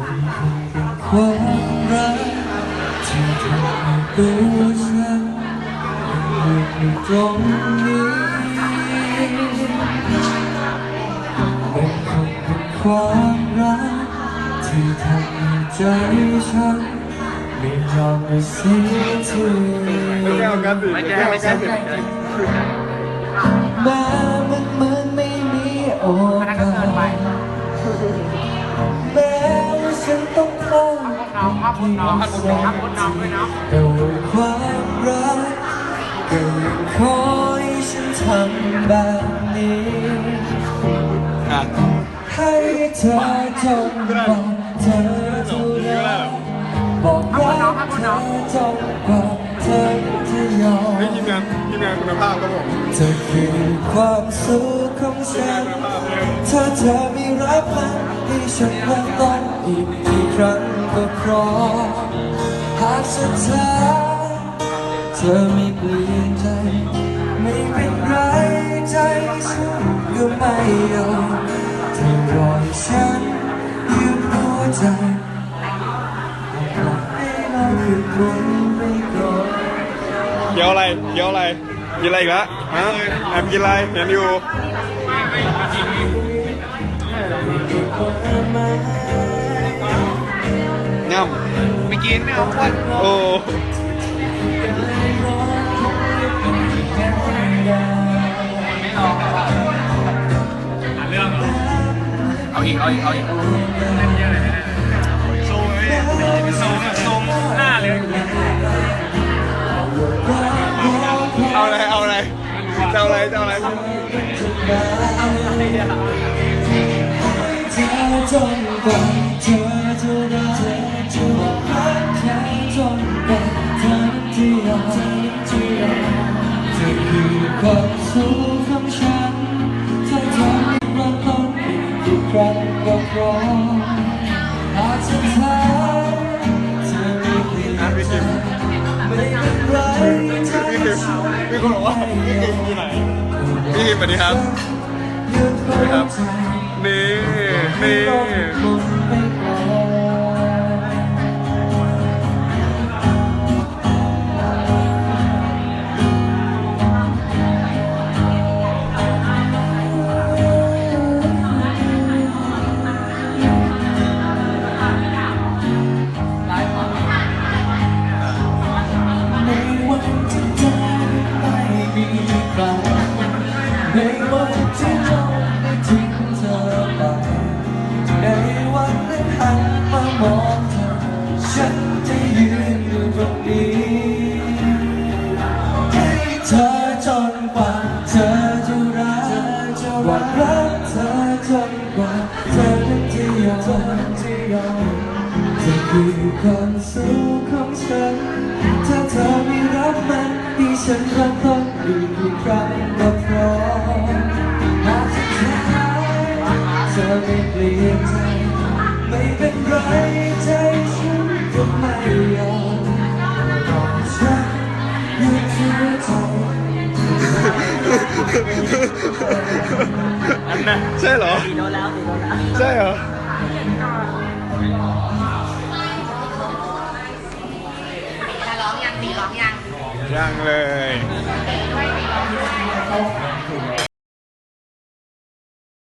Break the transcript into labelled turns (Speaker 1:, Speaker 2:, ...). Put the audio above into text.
Speaker 1: ความรักที่ทำให้ตัวฉันอยู่ตรงนี้เป็นคงเป็นความรักที่ทำให้ใจฉันไม่ยอมไปเสียที
Speaker 2: ไม่เอากันสิ
Speaker 3: ไม่แก้ไม่แก้
Speaker 1: แม้มันเหมือนไม่มีโอกาส น้ำ
Speaker 3: ครับคุณน้ำครับคุณน้ำคุณน้ำด้วยนะ
Speaker 1: แต่ว่าความรักก็ยังคอยฉันทำแบบนี้ให้เธอจนบอกเธอจะรักบอกรักเธอจนกว่าเธอจะยอม
Speaker 2: ให้ทีมงานทีมงานคุณภาพครับผม
Speaker 1: เธอคือความสุขของฉัน
Speaker 2: เลย
Speaker 1: ถ้าเธอไม่รับมันให้ฉันเริ่มต้นอีกกี่ครั้งก็พร้อมหากสุดท้ายเธอไม่เปลี่ยนใจ ไม่เป็นไรใจฉันก็ไม่ยอมเธอรอให้ฉันยืนหัวใจเราหยุดหมุนไปก่อน
Speaker 2: เกี่ยวอะไรเกี่ยวอะไรกินอะไรอีกแล้วฮะแอบกินอะไรเห็นอยู่ ง่
Speaker 3: ไม่กินไม่เอาอ้วนำ
Speaker 2: โอ้
Speaker 3: เอาอีกเอาอีกเอาอีกโซ่โซ่โซ่หน้าเลย
Speaker 2: เอาอะไรเอาอะไรจะเอาอะไรจะเอาอะไร
Speaker 1: เธอจนกว่าเธอ กว่าเธอที่ยอมที่ยอมเธอคือความสุขของฉันถ้าเธอไม่รักต้นอีกกี่ครั้งก็พร้อมหากสุดท้ายเธอไม่เปลี่ยน
Speaker 2: อะพี่
Speaker 1: ใจไม่เป็นไรใจ
Speaker 2: พี่คิม
Speaker 1: ฉัน
Speaker 2: มีคนบอกว่าพี่คิมอยู่ไหนพี่คิมสวัสดีครับ
Speaker 1: หยุดหัวใจ
Speaker 2: นี่นี่
Speaker 1: คน ฉันรักต้องอีกกี่ครั้งก็พร้อมหากสุดท้ายเธอไม่เปลี่ยนใจไม่เป็นไรใจฉันก็ไม่ยอมรอฉันหยุดหัวใจ
Speaker 2: ใช่เหรอ
Speaker 3: ตีโดนแล้วตีโดนแล้ว
Speaker 2: ใช่เหรอ
Speaker 4: จะร้องยังตีร้องยัง Giang lời